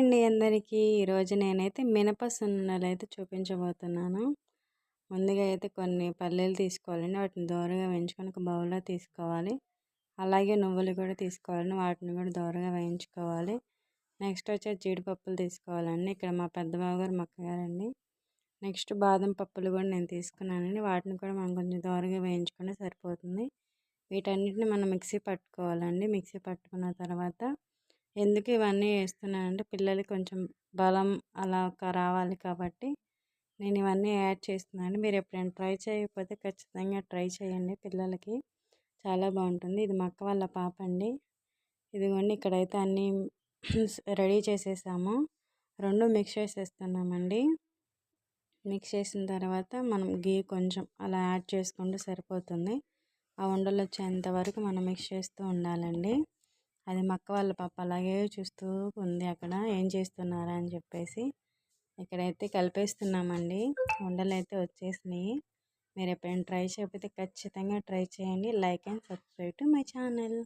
అండి అందరికీ. ఈరోజు నేనైతే మినప సున్నలు అయితే చూపించబోతున్నాను. ముందుగా అయితే కొన్ని పల్లీలు తీసుకోవాలండి. వాటిని దూరంగా వేయించుకొని ఒక బౌల్లో తీసుకోవాలి. అలాగే నువ్వులు కూడా తీసుకోవాలండి. వాటిని కూడా దోరగా వేయించుకోవాలి. నెక్స్ట్ వచ్చే జీడిపప్పులు తీసుకోవాలండి. ఇక్కడ మా పెద్ద బావగారు మక్కగారండి. నెక్స్ట్ బాదం పప్పులు కూడా నేను తీసుకున్నానండి. వాటిని కూడా మనం కొంచెం దూరంగా వేయించుకుంటే సరిపోతుంది. వీటన్నిటిని మనం మిక్సీ పట్టుకోవాలండి. మిక్సీ పట్టుకున్న తర్వాత ఎందుకు ఇవన్నీ వేస్తున్నానంటే పిల్లలకి కొంచెం బలం అలా రావాలి కాబట్టి నేను ఇవన్నీ యాడ్ చేస్తున్నాను. మీరు ఎప్పుడైనా ట్రై చేయకపోతే ఖచ్చితంగా ట్రై చేయండి పిల్లలకి. చాలా బాగుంటుంది. ఇది మా అక్క వాళ్ళ పాప అండి. ఇదిగోండి ఇక్కడైతే అన్నీ రెడీ చేసేసాము. రెండు మిక్స్ చేసేస్తున్నామండి. మిక్స్ చేసిన తర్వాత మనం గీ కొంచెం అలా యాడ్ చేసుకుంటే సరిపోతుంది. ఆ ఉండలు వచ్చేంత వరకు మనం మిక్స్ చేస్తూ ఉండాలండి. అది మక్క వాళ్ళ పాప అలాగే చూస్తూ ఉంది అక్కడ. ఏం చేస్తున్నారా అని చెప్పేసి. ఇక్కడైతే కలిపేస్తున్నామండి. ఉండలు అయితే వచ్చేసినాయి. మీరు ఎప్పుడైనా ట్రై చేయకపోతే ఖచ్చితంగా ట్రై చేయండి. Like and subscribe to my channel.